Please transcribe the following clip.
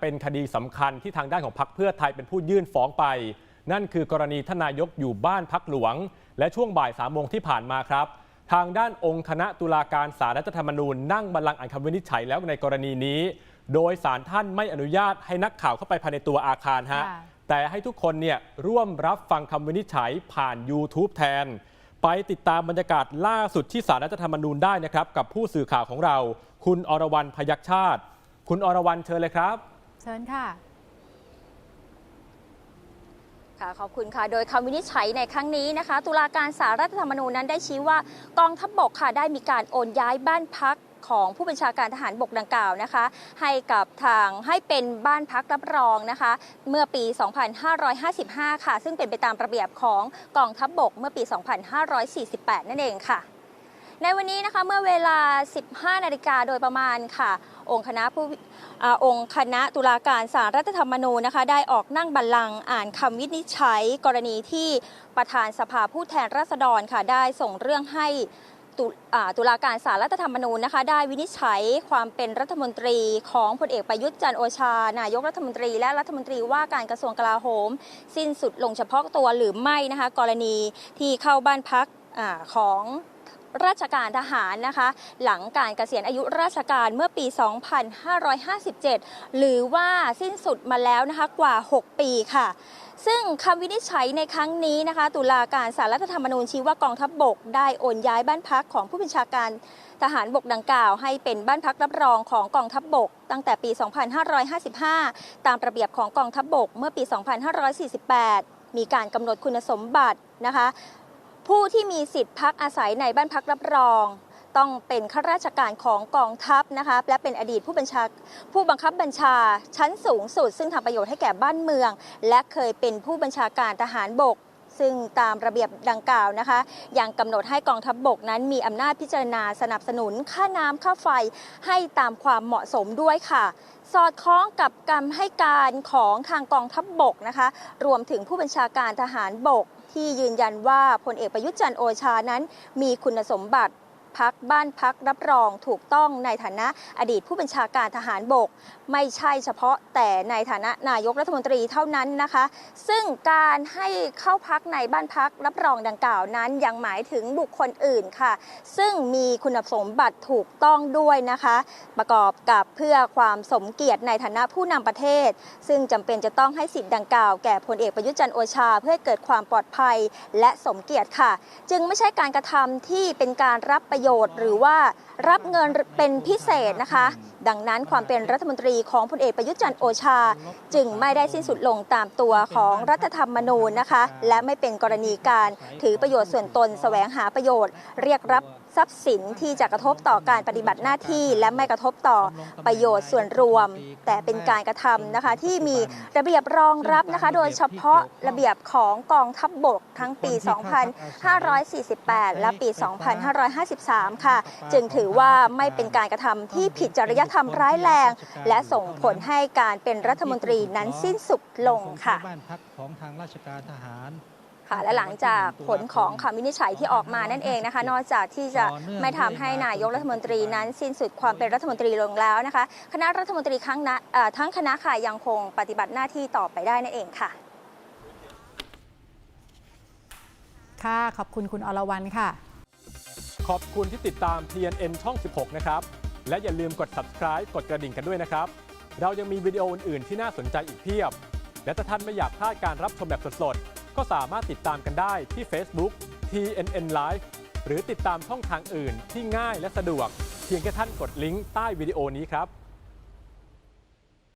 เป็นคดีสำคัญที่ทางด้านของพรรคเพื่อไทยเป็นผู้ยื่นฟ้องไป นั่นคือกรณีทานนายกอยู่บ้านพักหลวง และช่วงบ่ายสามโมงที่ผ่านมาครับ ทางด้านองค์คณะตุลาการสารรัฐธรรมนูญนั่งบัลลังก์อ่านคำวินิจฉัยแล้วในกรณีนี้ โดยสารท่านไม่อนุญาตให้นักข่าวเข้าไปภายในตัวอาคารฮะค่ะแต่ให้ทุกคนเนี่ยร่วมรับฟังคำวินิจฉัยผ่าน YouTube แทน ไปติดตามบรรยากาศล่าสุดที่สารรัฐธรรมนูญได้นะครับ กับผู้สื่อข่าวของเรา คุณอรวรรณพยัคฆ์ชาติ คุณอรวรรณเชิญเลยครับเชิญค่ะค่ะขอบคุณค่ะ โดยคำวินิจฉัยในครั้งนี้นะคะ ตุลาการสารรัฐธรรมนูญนั้นได้ชี้ว่ากองทัพบบกค่ะได้มีการโอนย้ายบ้านพักของผู้บัญชาการทหารบกดังกล่าวนะคะ ให้กับทางให้เป็นบ้านพักรับรองนะคะ เมื่อปี 2555 ค่ะ ซึ่งเป็นไปตามระเบียบของกองทัพบบกเมื่อปี 2548 นั่นเองค่ะ ในวันนี้นะคะเมื่อเวลา 15 นาฬิกาโดยประมาณค่ะ องค์คณะผู้องค์คณะตุลาการสารรัฐธรรมนูญนะคะ ได้ออกนั่งบัลลังก์อ่านคำวินิจฉัย กรณีที่ประธานสภาผู้แทนราษฎรค่ะ ได้ส่งเรื่องให้ตุอ่าตุลาการสารรัฐธรรมนูญนะคะ ได้วินิจฉัยความเป็นรัฐมนตรีของพลเอกประยุทธ์จันโอชา นายกรัฐมนตรีและรัฐมนตรีว่าการกระทรวงกลาโหม สิ้นสุดลงเฉพาะตัวหรือไม่นะคะ กรณีที่เข้าบ้านพักอของ ราชการทหารนะคะ หลังการเกษียณอายุราชการเมื่อปี 2557 หรือว่าสิ้นสุดมาแล้วนะคะกว่า 6 ปีค่ะซึ่งคำวินิจฉัยในครั้งนี้นะคะ ตุลาการสารรัฐธรรมนูญชี้ว่ากองทัพบบกได้โอนย้ายบ้านพักของผู้บัญชาการทหารบกดังกล่าว ให้เป็นบ้านพักรับรองของกองทัพบบก ตั้งแต่ปี 2555 ตามระเบียบของกองทัพบบกเมื่อปี 2548 มีการกำหนดคุณสมบัตินะคะ ผู้ที่มีสิทธิ์พักอาศัยในบ้านพักรับรอง ต้องเป็นข้าราชการของกองทัพนะคะและเป็นอดีตผู้บัญชาผู้บังคับบัญชาชั้นสูงสุด ซึ่งทำประโยชน์ให้แก่บ้านเมือง และเคยเป็นผู้บัญชาการทหารบก ซึ่งตามระเบียบดังกล่าวนะคะ ยังกำหนดให้กองทัพบบกนั้นมีอำนาจพิจารณาสนับสนุนค่าน้ำค่าไฟให้ตามความเหมาะสมด้วยค่ะ สอดคล้องกับคำให้การของทางกองทัพบบกนะคะ รวมถึงผู้บัญชาการทหารบกที่ยืนยันว่าพลเอกประยุทธ์จันโอชานั้น มีคุณสมบัติ พักบ้านพักรับรองถูกต้องในฐานะอดีตผู้บัญชาการทหารบก ไม่ใช่เฉพาะแต่ในฐานะนายกรัฐมนตรีเท่านั้นนะคะ ซึ่งการให้เข้าพักในบ้านพักรับรองดังกล่าวนั้นยังหมายถึงบุคคลอื่นค่ะ ซึ่งมีคุณสมบัติถูกต้องด้วยนะคะ ประกอบกับเพื่อความสมเกียรติในฐานะผู้นำประเทศ ซึ่งจำเป็นจะต้องให้สิทธิ์ดังกล่าวแก่พลเอกประยุทธ์จันโอชา เพื่อเกิดความปลอดภัยและสมเกียรติค่ะ จึงไม่ใช่การกระทำที่เป็นการรับประโยชน์ หรือว่ารับเงินเป็นพิเศษนะคะ ดังนั้นความเป็นรัฐมนตรีของพลเอกประยุทธ์จันทร์โอชา จึงไม่ได้สิ้นสุดลงตามตัวของรัฐธรรมนูญนะคะ และไม่เป็นกรณีการถือประโยชน์ส่วนตนแสวงหาประโยชน์ เรียกรับ ทรัพย์สินที่จะกระทบต่อการปฏิบัติหน้าที่ และไม่กระทบต่อประโยชน์ส่วนรวม แต่เป็นการกระทำนะคะที่มีระเบียบรองรับนะคะโดยเฉพาะระเบียบของกองทัพบบกทั้งปี 2548 และปี 2553 ค่ะ จึงถือว่าไม่เป็นการกระทำที่ผิดจริยธรรมร้ายแรง และส่งผลให้การเป็นรัฐมนตรีนั้นสิ้นสุดลงค่ะบ้านพักของทางราชการทหาร ค่ะและหลังจากผลของคำวินิจฉัยที่ออกมานั่นเองนะคะ นอกจากที่จะไม่ทำให้นายกรัฐมนตรีนั้นสิ้นสุดความเป็นรัฐมนตรีลงแล้วนะคะ คณะรัฐมนตรีครั้งนะเอ่อทั้งคณะค่ะยังคงปฏิบัติหน้าที่ต่อไปได้นั่นเองค่ะ ค่ะขอบคุณคุณอรวรรณค่ะ ขอบคุณที่ติดตาม TNN ช่อง 16 นะครับ และอย่าลืมกด subscribe กดกระดิ่งกันด้วยนะครับ เรายังมีวิดีโออื่นๆที่น่าสนใจอีกเพียบ และถ้าท่านไม่อยากพลาดการรับชมแบบสดๆ ก็สามารถติดตามกันได้ที่ Facebook TNN Live หรือติดตามช่องทางอื่นที่ง่ายและสะดวก เพียงแค่ท่านกดลิงก์ใต้วิดีโอนี้ครับ